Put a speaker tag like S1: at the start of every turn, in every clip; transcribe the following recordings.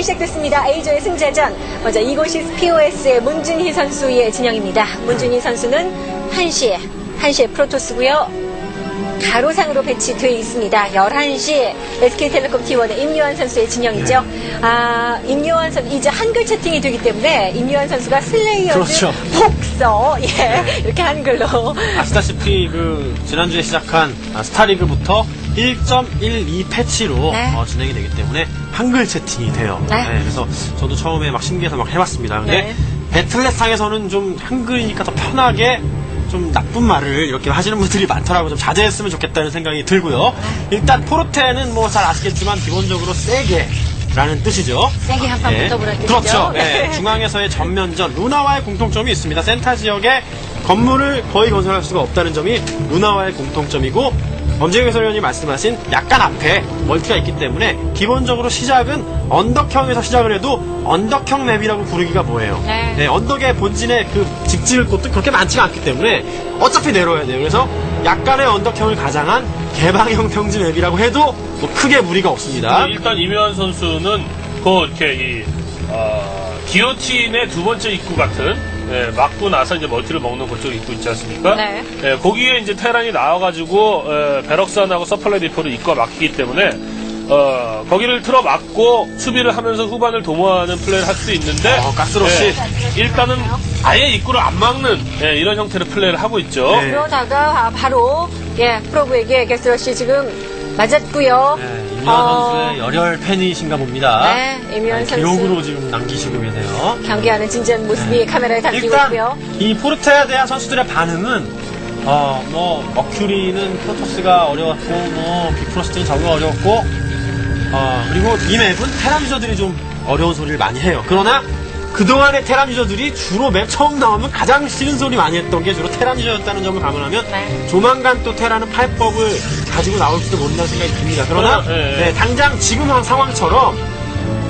S1: 네, 경기 시작됐습니다. A조의 승자전. 먼저 이곳이 POS의 문준희 선수의 진영입니다. 문준희 선수는 1시에, 1시에 프로토스고요 가로상으로 배치되어 있습니다. 11시 SK텔레콤 T1의 임요한 선수의 진영이죠. 아, 임요한 선수, 이제 한글 채팅이 되기 때문에 임요한 선수가 슬레이어즈
S2: 그렇죠.
S1: 복서, 예, 이렇게 한글로.
S2: 아시다시피 그 지난주에 시작한 아, 스타리그부터 1.12 패치로
S1: 네.
S2: 어, 진행이 되기 때문에 한글 채팅이 돼요.
S1: 네.
S2: 그래서 저도 처음에 막 신기해서 막 해봤습니다. 근데
S1: 네.
S2: 배틀넷상에서는 좀 한글이니까 더 편하게 좀 나쁜 말을 이렇게 하시는 분들이 많더라고요. 좀 자제했으면 좋겠다는 생각이 들고요. 일단 포르테는 뭐 잘 아시겠지만 기본적으로 세게 라는 뜻이죠.
S1: 세게 한판 붙어보라는 뜻이죠.
S2: 그렇죠.
S1: 네.
S2: 네. 중앙에서의 전면전 루나와의 공통점이 있습니다. 센터 지역에 건물을 거의 건설할 수가 없다는 점이 루나와의 공통점이고 엄지영 해설위원이 말씀하신 약간 앞에 멀티가 있기 때문에 기본적으로 시작은 언덕형에서 시작을 해도 언덕형 맵이라고 부르기가 뭐예요.
S1: 네.
S2: 언덕의 본진에 그 직지을 곳도 그렇게 많지가 않기 때문에 어차피 내려야 돼요. 그래서 약간의 언덕형을 가장한 개방형 평지 맵이라고 해도 뭐 크게 무리가 없습니다.
S3: 근데 일단 이묘한 선수는 그 이렇게 이 어, 기어틴의 두 번째 입구 같은 예, 맞고 나서 이제 멀티를 먹는 그쪽 입구 있지 않습니까?
S1: 네.
S3: 예, 거기에 이제 테란이 나와가지고 예, 베럭산하고 서플라이 디포를 입구가 막히기 때문에 어, 거기를 틀어 막고 수비를 하면서 후반을 도모하는 플레이를 할수 있는데
S2: 어, 가스러시.
S3: 예, 일단은 아예 입구를 안 막는 예, 이런 형태의 플레이를 하고 있죠.
S2: 네.
S1: 그러다가 아, 바로 예 프로브에게 게스러시 지금 맞았고요.
S2: 네, 임현
S1: 어,
S2: 선수의 열혈 팬이신가 봅니다.
S1: 네, 임현 선수.
S2: 기록으로 지금 남기시고 계세요.
S1: 경기하는 진지한 모습이 카메라에 담기고
S2: 일단
S1: 있고요.
S2: 이 포르테에 대한 선수들의 반응은 어, 뭐 머큐리는 프로토스가 어려웠고 뭐 비프로스트는 적응 어려웠고 어, 그리고 이 맵은 테란 유저들이 좀 어려운 소리를 많이 해요. 그러나 그동안의 테란 유저들이 주로 맵 처음 나오면 가장 싫은 소리 많이 했던 게 주로 테란 유저였다는 점을 감안하면
S1: 네.
S2: 조만간 또 테란은 파이법을 가지고 나올지도 모른다는 생각이 듭니다. 그러나
S3: 어, 예, 예.
S2: 네, 당장 지금 한 상황처럼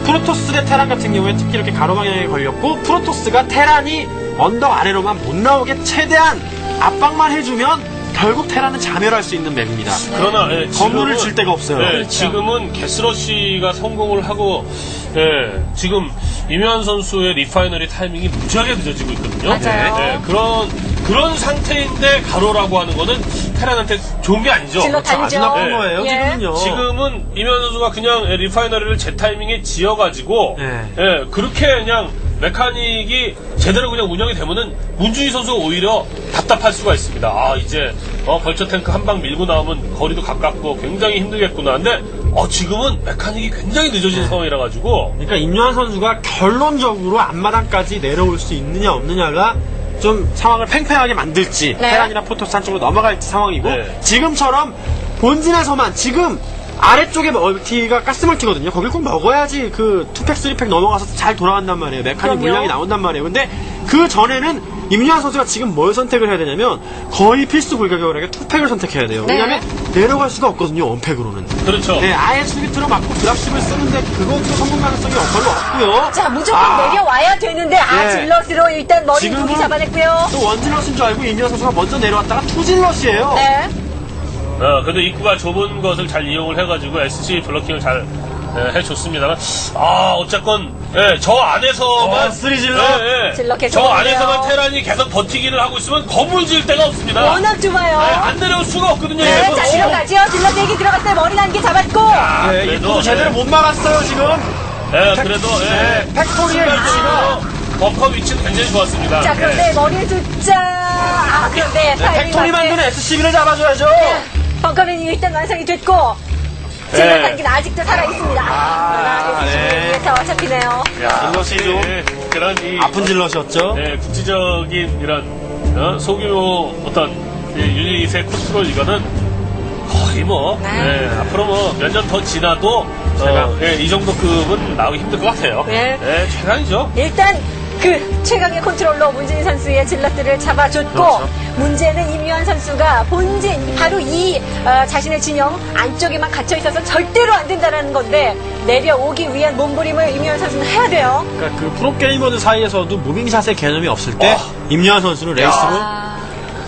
S2: 프로토스 대 테란 같은 경우에 특히 이렇게 가로방향에 걸렸고 프로토스가 테란이 언덕 아래로만 못 나오게 최대한 압박만 해주면 결국 테란은 자멸할 수 있는 맵입니다.
S3: 그러나 예,
S2: 건물을 질 데가 없어요.
S3: 예. 지금은 게스러시가 성공을 하고 예, 지금 이면 선수의 리파이너리 타이밍이 무지하게 늦어지고 있거든요.
S1: 맞아요.
S3: 예, 그런 그런 상태인데 가로라고 하는 거는 테란한테 좋은 게 아니죠.
S1: 질러
S2: 그렇죠. 아주
S1: 달리죠.
S2: 나쁜 거예요,
S1: 예.
S2: 지금은요.
S3: 지금은 이면 선수가 그냥 예, 리파이너리를 제 타이밍에 지어가지고
S2: 네.
S3: 예, 그렇게 그냥 메카닉이 제대로 그냥 운영이 되면은 문준희 선수가 오히려 답답할 수가 있습니다. 아 이제 어, 벌처 탱크 한 방 밀고 나오면 거리도 가깝고 굉장히 힘들겠구나. 근데 어, 지금은 메카닉이 굉장히 늦어진 상황이라 가지고
S2: 그러니까 임요한 선수가 결론적으로 앞마당까지 내려올 수 있느냐 없느냐가 좀 상황을 팽팽하게 만들지
S1: 네.
S2: 테란이나 포토스 한쪽으로 넘어갈지 상황이고
S3: 네.
S2: 지금처럼 본진에서만 지금 아래쪽에 멀티가 가스멀티거든요. 거길 꼭 먹어야지 그 투팩, 쓰리팩 넘어가서 잘 돌아간단 말이에요. 메카닉
S1: 그럼요.
S2: 물량이 나온단 말이에요. 근데 그 전에는 임유한 선수가 지금 뭘 선택을 해야 되냐면 거의 필수 불가결하게 투팩을 선택해야 돼요.
S1: 네.
S2: 왜냐하면 내려갈 수가 없거든요. 원팩으로는.
S3: 그렇죠.
S2: 네, 아예 수비트로 맞고 드랍십을 쓰는데 그것도 성공 가능성이 별로 없고요.
S1: 자 무조건
S2: 아,
S1: 내려와야 되는데 아
S2: 예.
S1: 질럿으로 일단 머리 두기 잡아냈고요.
S2: 또 원질럿인 줄 알고 임현 선수가 먼저 내려왔다가 투질럿이에요.
S1: 네.
S3: 어, 그래도 입구가 좁은 것을 잘 이용을 해가지고 SC 블러킹을 잘 예, 해줬습니다만 아 어쨌건 예, 저 안에서만
S2: 어, 쓰리질러?
S3: 예, 예.
S1: 질러 계속
S3: 저
S1: 오네요.
S3: 안에서만 테란이 계속 버티기를 하고 있으면 건물 지을 데가 없습니다.
S1: 워낙 좁아요.
S3: 예, 안 내려올 수가 없거든요.
S1: 네,
S3: 이래서.
S1: 자 들어가죠. 질럿 내기 들어갔어요. 머리 난게 잡았고.
S3: 아,
S2: 네,
S3: 그래도,
S2: 제대로
S3: 예.
S2: 못 막았어요, 지금.
S3: 예, 그래도 예.
S2: 네, 팩토리의 위치가.
S3: 버퍼 위치는 굉장히 좋았습니다.
S1: 자 그런데 머리의 숫자. 아 그런데
S2: 네,
S1: 타이밍
S2: 팩토리
S1: 맞게.
S2: 만드는 SCB를 잡아줘야죠.
S1: 벙커맨이 일단 완성이 됐고
S3: 네.
S1: 질럿 단기는 아직도 살아 있습니다.
S2: 아, 네.
S1: 위에서 잡히네요.
S3: 야,
S2: 질럿이 좀
S3: 예, 그런 이
S2: 아픈 질럿이었죠.
S3: 네, 국지적인 이런 어, 소규모 어떤 이 유닛의 컨트롤 이거는 거의 뭐
S1: 네.
S3: 네, 앞으로 뭐 몇 년 더 지나도
S2: 제가-
S3: 어, 예, 이 정도 급은 나오기 힘들 것 같아요.
S1: 네.
S3: 최강이죠.
S1: 일단 그 최강의 컨트롤러 문진희 선수의 질럿들을 잡아줬고
S2: 그렇죠.
S1: 문제는 임유한 선수가 본진 바로 이 어, 자신의 진영 안쪽에만 gat혀 있어서 절대로 안 된다는 건데 내려오기 위한 몸부림을 임유한 선수는 해야 돼요.
S2: 그러니까 그 프로게이머들 사이에서도 무빙샷의 개념이 없을 때
S3: 와.
S2: 임요한 선수는 레이스로
S1: 아,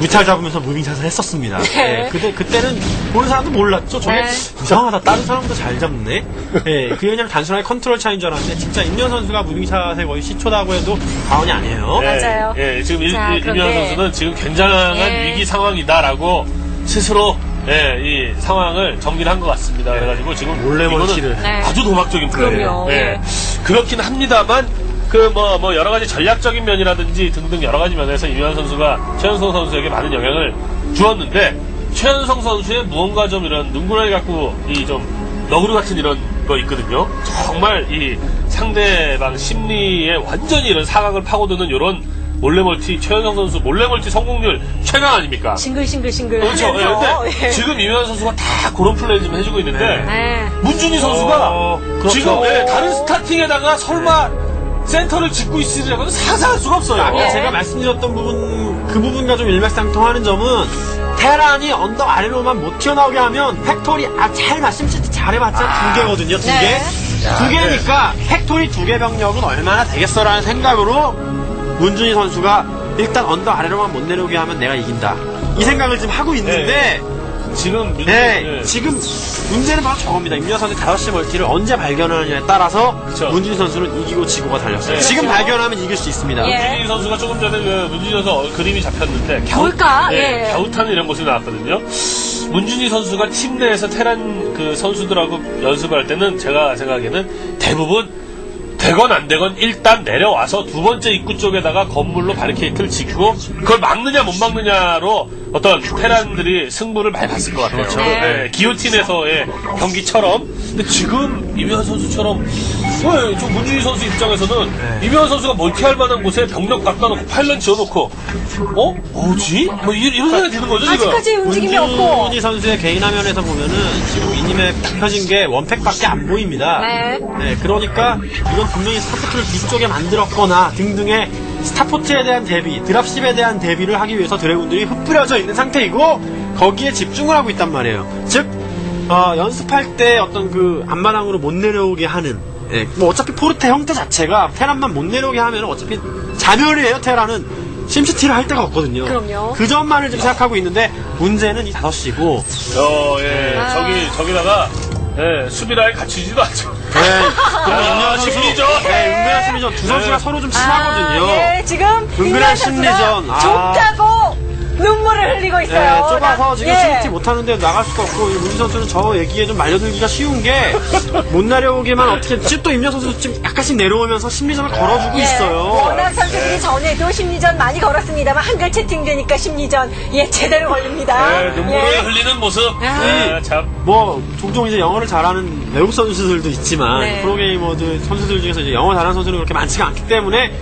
S2: 무탈 잡으면서 무빙샷을 했었습니다.
S1: 네.
S2: 예, 그때 그때는 보는 사람도 몰랐죠. 저게
S1: 네.
S2: 이상하다. 다른 사람보다 잘 잡네. 예, 그게 그냥 단순하게 컨트롤 차이인 줄 알았는데 진짜 임현 선수가 무빙샷에 거의 시초다고 해도 과언이 아니에요.
S3: 예,
S1: 맞아요.
S3: 예, 지금 일-
S1: 자,
S3: 일- 임현
S1: 그런데-
S3: 선수는 지금 굉장한
S1: 예.
S3: 위기 상황이다라고 스스로 예, 이 상황을 정리를 한 것 같습니다. 그래가지고 지금
S2: 몰래
S3: 이거는
S2: 멀티를.
S1: 네.
S3: 아주 도박적인 플레이예요.
S1: 그럼요.
S3: 예.
S1: 예.
S3: 그렇긴 합니다만 그뭐뭐 여러 가지 전략적인 면이라든지 등등 여러 가지 면에서 임현 선수가 최현성 선수에게 많은 영향을 주었는데 최현성 선수의 무언가 좀 이런 눈구렁이 갖고 이 좀 너구리 같은 이런 거 있거든요. 정말 이 상대방 심리에 완전히 이런 사각을 파고드는 이런 몰래멀티 최현성 선수 몰래멀티 성공률 최강 아닙니까?
S1: 싱글싱글싱글
S3: 그렇죠. 예, 근데
S1: 예.
S3: 지금 임현 선수가 다 그런 플레이 좀 해주고 있는데
S1: 네.
S3: 문준희 선수가
S2: 어, 그렇죠.
S3: 지금 예, 다른 스타팅에다가 설마 센터를 짓고 있으리라고는 상상할 수가 없어요.
S2: 아까
S1: 예.
S2: 제가 말씀드렸던 부분 그 부분과 좀 일맥상통하는 점은 테란이 언덕 아래로만 못 튀어나오게 하면 팩토리 아 잘 말씀치 잘해봤자 두 개거든요 두 개.
S1: 네.
S2: 두 개니까 팩토리 두 개 병력은 얼마나 되겠어라는 생각으로 문준희 선수가 일단 언덕 아래로만 못 내려오게 하면 내가 이긴다. 이 생각을 지금 하고 있는데
S3: 지금 문-
S2: 네,
S3: 예.
S2: 지금 문제는 바로 저겁니다. 임현 선수 5시 멀티를 언제 발견하느냐에 따라서
S3: 그쵸.
S2: 문준희 선수는 이기고 지고가 달렸어요.
S3: 네.
S2: 지금 발견하면 이길 수 있습니다.
S1: 예.
S3: 문준희 선수가 조금 전에 그 문준희 선수 어- 그림이 잡혔는데 갸웃,
S1: 뭘까?
S3: 예,
S1: 예.
S3: 갸웃하는 이런 모습이 나왔거든요. 문준희 선수가 팀 내에서 테란 그 선수들하고 연습할 때는 제가 생각에는 대부분 되건 안 되건 일단 내려와서 두 번째 입구 쪽에다가 건물로 바리케이트를 짓고 그걸 막느냐 못 막느냐로 어떤 테란들이 승부를 많이 봤을 것 같아요.
S2: 그렇죠.
S3: 예, 기호틴에서의 경기처럼. 근데 지금 이면 선수처럼 왜, 저 문준희 선수 입장에서는
S2: 네.
S3: 이면 선수가 멀티할 만한 곳에 병력 갖다 놓고 파일런 지어놓고 어? 뭐지? 뭐 이- 이런 생각이 드는 거죠 지금.
S1: 아직까지 움직임이 없고
S2: 문준희 선수의 개인 화면에서 보면은 지금 미니맵 펴진 게 원팩밖에 안 보입니다.
S1: 네.
S2: 그러니까 이건 분명히 스타포트를 뒤쪽에 만들었거나 등등의 스타포트에 대한 대비, 드랍십에 대한 대비를 하기 위해서 드래곤들이 흩뿌려져 있는 상태이고 거기에 집중을 하고 있단 말이에요. 즉 어, 연습할 때 어떤 그 앞마당으로 못 내려오게 하는 예, 뭐 어차피 포르테 형태 자체가 테란만 못 내려오게 하면 어차피 자멸이에요 테란은 심시티를 할 데가 없거든요.
S1: 그럼요.
S2: 그 점만을 좀 생각하고 있는데 문제는 이 5시고
S3: 어, 예.
S1: 아.
S3: 저기, 저기다가, 예, 수비라인 갖추지도 않죠.
S2: 네,
S3: 아, 심리전.
S2: 네, 은근한 심리전 두 선수가
S3: 네.
S2: 서로 좀 친하거든요.
S1: 아, 예, 지금
S2: 은근한
S1: 선수가
S2: 심리전. 아.
S1: 좁다고 눈물을 흘리고
S2: 네,
S1: 있어요.
S2: 좁아서 지금
S1: 예.
S2: 심리티 못하는데 나갈 수가 없고 이 문희 선수는 저 얘기에 좀 말려들기가 쉬운 게 못 내려오기만 어떻게 지금 또 임현 선수 지금 약간씩 내려오면서 심리전을 걸어주고
S1: 예,
S2: 있어요.
S1: 워낙 선수들이 전에도 심리전 많이 걸었습니다만 한글 채팅 되니까 심리전 예 제대로 걸립니다.
S3: 예, 눈물을
S1: 예.
S3: 흘리는 모습.
S1: 아.
S3: 예, 참.
S2: 뭐 종종 이제 영어를 잘하는 외국 선수들도 있지만
S1: 네.
S2: 프로게이머들 선수들 중에서 이제 영어 잘하는 선수는 그렇게 많지가 않기 때문에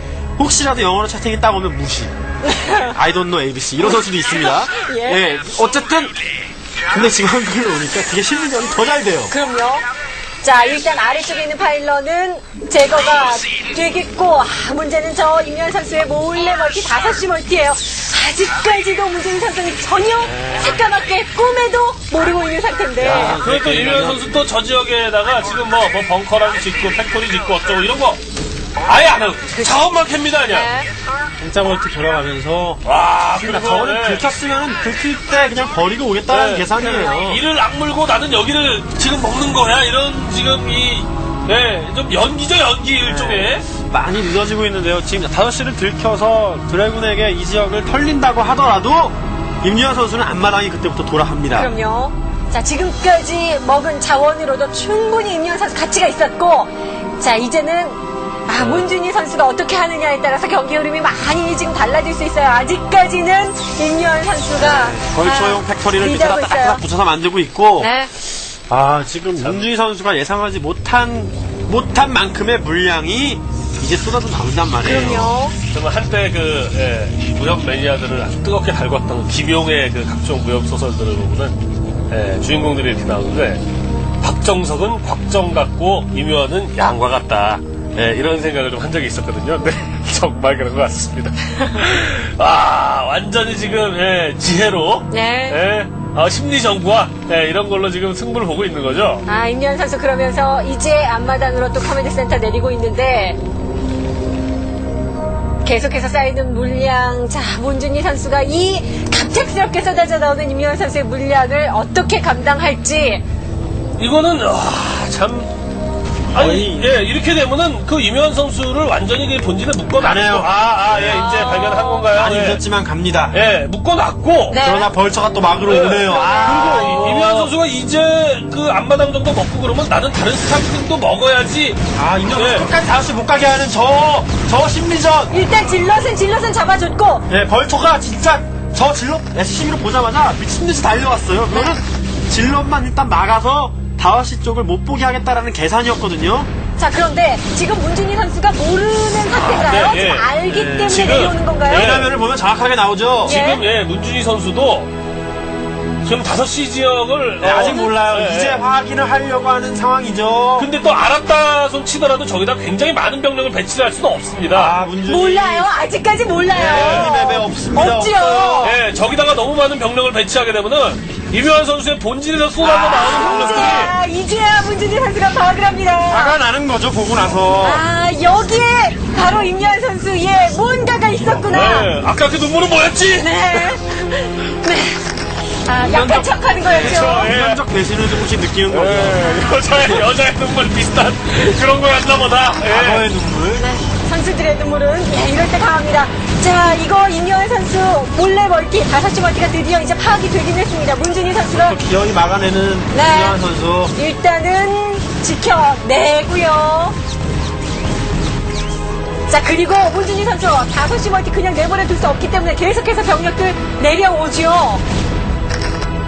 S2: 혹시라도 영어로 채팅이 딱 오면 무시. I don't know ABC 이런 선수도 있습니다.
S1: 예.
S2: 예. 어쨌든 근데 지금 한글로 오니까 되게 심리전이 더 잘 돼요.
S1: 그럼요. 자, 일단 아래쪽에 있는 파일런은 제거가 되겠고, 아, 문제는 저 임현 선수의 몰래 멀티, 5시 멀티예요 아직까지도 문재인 선수는 전혀 새까맣게 꿈에도 모르고 있는 상태인데.
S3: 그리고 또 이면 선수 또 저 지역에다가 지금 뭐, 뭐 벙커라도 짓고 팩토리 짓고 어쩌고 이런 거 아예 안 하고 자원만 캡니다 그냥.
S1: 네.
S2: 진짜 멀티 돌아가면서
S3: 와,
S2: 그러니까
S3: 그리고
S2: 저거는
S3: 네.
S2: 들켰으면 들킬 때 그냥 버리고 오겠다는
S3: 네.
S2: 계산이에요.
S3: 이를 악물고 나는 여기를 지금 먹는 거야 이런 지금 이 네, 좀 연기죠 연기 일종의
S2: 많이 늦어지고 있는데요. 지금 5시를 들켜서 드래곤에게 이 지역을 털린다고 하더라도 임유한 선수는 앞마당이 그때부터 돌아합니다.
S1: 그럼요. 자, 지금까지 먹은 자원으로도 충분히 임현 선수 가치가 있었고, 자, 이제는 아, 문준희 선수가 어떻게 하느냐에 따라서 경기 흐름이 많이 지금 달라질 수 있어요. 아직까지는 임현 선수가
S2: 벌초용
S1: 아,
S2: 팩토리를 밑에다. 딱딱 붙여서 만들고 있고
S1: 네.
S2: 아 지금 문준희 선수가 예상하지 못한 못한 만큼의 물량이 이제 쏟아져 나온단 말이에요.
S1: 그럼요.
S3: 정말 한때 그 예, 무협 매니아들을 아주 뜨겁게 달궜던 김용의 그 각종 무협 소설들을 보면 예, 주인공들이 이렇게 나오는데 박정석은 곽정 같고 임요한은 양과 같다. 예, 이런 생각을 좀 한 적이 있었거든요. 네, 정말 그런 것 같습니다. 아, 완전히 지금 예, 지혜로
S1: 네.
S3: 예, 아, 심리전과 예, 이런 걸로 지금 승부를 보고 있는 거죠.
S1: 아, 임현 선수 그러면서 이제 앞마당으로 또 커맨드 센터 내리고 있는데 계속해서 쌓이는 물량. 자, 문준희 선수가 이 갑작스럽게 쏟아져 나오는 임요환 선수의 물량을 어떻게 감당할지.
S3: 이거는 아, 참 아니
S2: 거의-
S3: 예 이렇게 되면은 그 이면 선수를 완전히 그 본진에 묶어놨고
S2: 안 해요.
S3: 아 아 예 이제 발견한 건가요?
S2: 많이
S3: 예.
S2: 늦었지만 갑니다.
S3: 예 묶어놨고
S1: 네.
S2: 그러나 벌처가 또 막으로
S3: 예.
S2: 오네요. 아,
S3: 그리고 이- 이면 선수가 이제 그 앞마당 정도 먹고 그러면 나는 다른 스타팅도 먹어야지
S2: 아, 임현
S3: 예.
S2: 끝까지 5시 못 가게 하는 저, 저 심리전.
S1: 일단 질럿은 질럿은 잡아줬고.
S2: 예, 벌처가 진짜 저 질럿 SCB로 보자마자 미친 듯이 달려왔어요. 그거는 질럿만 일단 막아서 5시 쪽을 못 보게 하겠다라는 계산이었거든요.
S1: 자, 그런데 지금 문준희 선수가 모르는 상태인가요?
S3: 네, 예.
S1: 지금 알기
S2: 예.
S1: 때문에
S3: 지금-
S1: 내려오는 건가요?
S3: 예.
S2: 화면을 보면 정확하게 나오죠.
S1: 예.
S3: 지금 예 문준희 선수도 지금 5시 지역을
S2: 네,
S3: 어,
S2: 아직 몰라요.
S3: 예,
S2: 이제
S3: 예.
S2: 확인을 하려고 하는 상황이죠.
S3: 근데 또 알았다 손 치더라도 저기다 굉장히 많은 병력을 배치를 할 수는 없습니다.
S2: 아, 문준이.
S1: 몰라요. 아직까지 몰라요.
S2: 이 맵에 없습니다.
S1: 없지요.
S2: 없어요.
S3: 예, 저기다가 너무 많은 병력을 배치하게 되면은 이묘한 선수의 본질에서 쏟아져
S2: 아,
S3: 나오는 병력들이
S1: 이제야, 이제야 문준희 선수가 파악을 합니다.
S2: 화가 나는 거죠, 보고 나서.
S1: 아, 여기에 바로 임현 선수의 뭔가가 있었구나.
S3: 네, 아까 그 눈물은 뭐였지?
S1: 네. 네. 아, 약간 척하는 거였죠.
S3: 그렇죠. 예.
S2: 인간적 배신을 조금씩 느끼는 거죠.
S3: 예, 여자의 여자의 눈물 비슷한 그런 거였나 보다. 예.
S2: 과거의 눈물.
S1: 네, 선수들의 눈물은 예, 이럴 때 강합니다. 자, 이거 임요한 선수 몰래 멀티, 5시 멀티가 드디어 이제 파악이 되긴 했습니다. 문준희 선수가
S2: 또 기어이 막아내는
S1: 네.
S2: 김요한 선수.
S1: 일단은 지켜내고요. 자, 그리고 문준희 선수 5시 멀티 그냥 내버려 둘 수 없기 때문에 계속해서 병력들 내려오죠.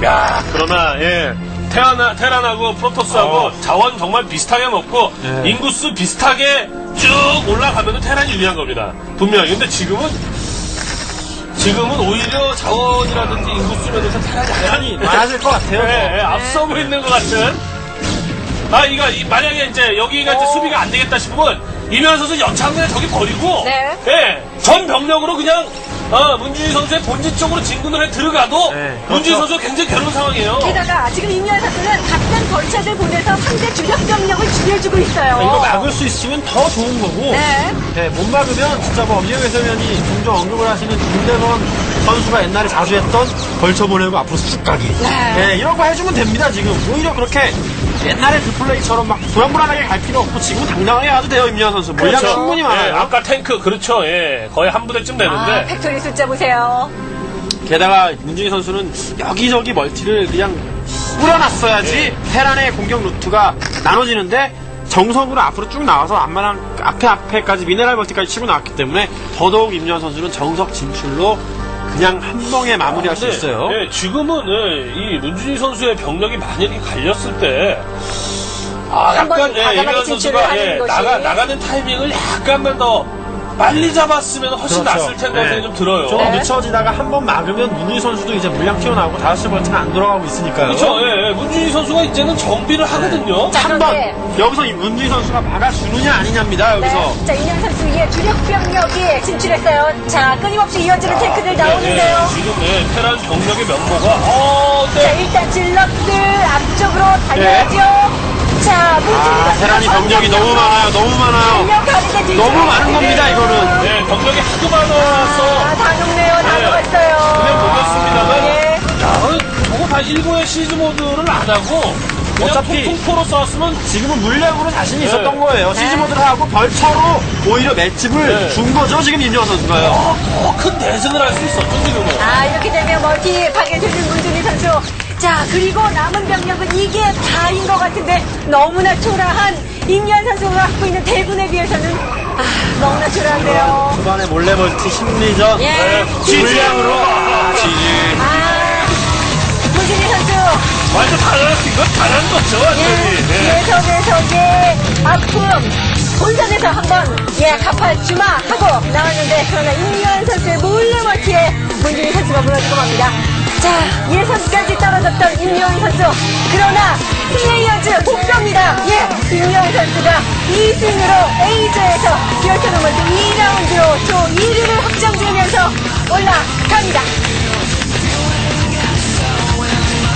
S3: 야, 그러나 예. 테라나, 테란하고 프로토스하고
S2: 어.
S3: 자원 정말 비슷하게 먹고
S2: 예.
S3: 인구수 비슷하게 쭉 올라가면 테란이 유리한 겁니다. 분명히. 근데 지금은 지금은 오히려 자원이라든지 인구수 면에서 테란이
S2: 많이
S3: 많이
S2: 많아질 것 같아요.
S3: 예, 예, 앞서고 있는 것 같은. 아, 이거 이- 만약에 이제 여기가 이제
S1: 어.
S3: 수비가 안 되겠다 싶으면 이면 선수 연창 그냥 저기 버리고
S1: 네.
S3: 예, 전 병력으로 그냥 어, 문준희 선수의 본진 쪽으로 진군을 해 들어가도
S2: 네,
S3: 문준희
S2: 그렇죠.
S3: 선수가 굉장히 괴로운 상황이에요.
S1: 게다가 지금 임요한 선수는 각단 벌차들 보내서 상대 주력 병력을 줄여주고 있어요.
S2: 이거 막을 수 있으면 더 좋은 거고.
S1: 네.
S2: 네, 못 막으면 진짜 뭐 엄지영 해설위원이 종종 언급을 하시는 김대건 선수가 옛날에 자주 했던 벌쳐 보내고 앞으로 쑥 가기.
S1: 네.
S2: 이런 거 해주면 됩니다, 지금. 오히려 그렇게 옛날에 그 플레이처럼 막 불안불안하게 갈 필요 없고 지금 당당하게 가도 돼요, 임현 선수. 물량
S1: 그렇죠.
S2: 충분히
S3: 예,
S2: 많아요.
S3: 아까 탱크 그렇죠. 예, 거의 한 부대쯤
S1: 아,
S3: 되는데
S1: 팩토리 숫자 보세요.
S2: 게다가 문준희 선수는 여기저기 멀티를 그냥 뿌려놨어야지 테란의 공격 루트가 나눠지는데 정석으로 앞으로 쭉 나와서 앞마당 앞에 앞에까지 미네랄 멀티까지 치고 나왔기 때문에 더더욱 임현 선수는 정석 진출로 그냥 한 방에 마무리할 수
S3: 근데,
S2: 있어요.
S3: 예, 지금은 예, 이 문준희 선수의 병력이 만약에 갈렸을 때 아,
S1: 한번
S3: 약간 예,
S1: 과감하게
S3: 이면
S1: 진출을
S3: 선수가
S1: 하는
S3: 예,
S1: 것이.
S3: 나가 나가는 타이밍을 약간만 더 빨리 잡았으면 훨씬
S2: 그렇죠.
S3: 낫을 텐데 생각이
S2: 네.
S3: 좀 들어요.
S2: 좀
S1: 네.
S2: 늦춰지다가 한 번 막으면 문준희 선수도 이제 물량 튀어나오고 다섯 시 멀티는 안 돌아가고 있으니까요.
S3: 그렇죠. 예, 예. 문준희 선수가 이제는 정비를 하거든요.
S1: 자,
S2: 한 번 여기서 이 문준희 선수가 막아주느냐 아니냐입니다. 여기서
S1: 네. 자, 임현 선수의 주력 병력이 진출했어요. 자, 끊임없이 이어지는 탱크들 나오는데요.
S3: 예, 지금 예, 테란 병력의 면모가 어,
S1: 자,
S3: 네.
S1: 일단 질럿들 앞쪽으로 달려야죠. 자,
S2: 아 테란이 병력이 너무 많아요. 너무 많아요. 너무 많은 겁니다, 이거는.
S3: 예, 병력이 하도
S1: 아,
S3: 많아서
S1: 다 녹네요. 다
S3: 네.
S1: 녹았어요.
S3: 그냥 녹였습니다만
S1: 예.
S3: 야, 저거 다 일부의 시즈 모드를 안 하고 그냥
S2: 어차피-
S3: 통통포로 쐈으면
S2: 지금은 물량으로 자신이
S3: 네.
S2: 있었던 거예요.
S1: 네.
S2: 시즈 모드를 하고 벌처로 오히려 맷집을
S3: 네.
S2: 준 거죠. 지금 임현 선수가요.
S3: 더큰 대승을 할 수 있었죠 지금은.
S1: 아, 이렇게 되면 멀티 파괴되는 문준희 선수. 자, 그리고 남은 병력은 이게 다인 것 같은데 너무나 초라한 임현 선수가 갖고 있는 대군에 비해서는 아, 너무나 초라한데요.
S2: 초반에 몰래 멀티 심리전.
S1: 예.
S3: 네,
S2: 물량으로. 아, 지지.
S1: 아, 문준희 선수.
S3: 완전 잘한 이건 잘한 거죠 완전히.
S1: 예,
S3: 네.
S1: 예선에서의 아픔 본선에서 한번 예 갚아주마 하고 나왔는데 그러나 임요한 선수의 몰래 멀티에 문준희 선수가 무너지고 맙니다. 자 예선까지 떨어졌던 임요한 선수 그러나 플레이어즈 복병입니다. 예 임요한 선수가 2승으로 A조에서 기어 토너먼트 2라운드로 또 1위를 확정 지으면서 올라갑니다.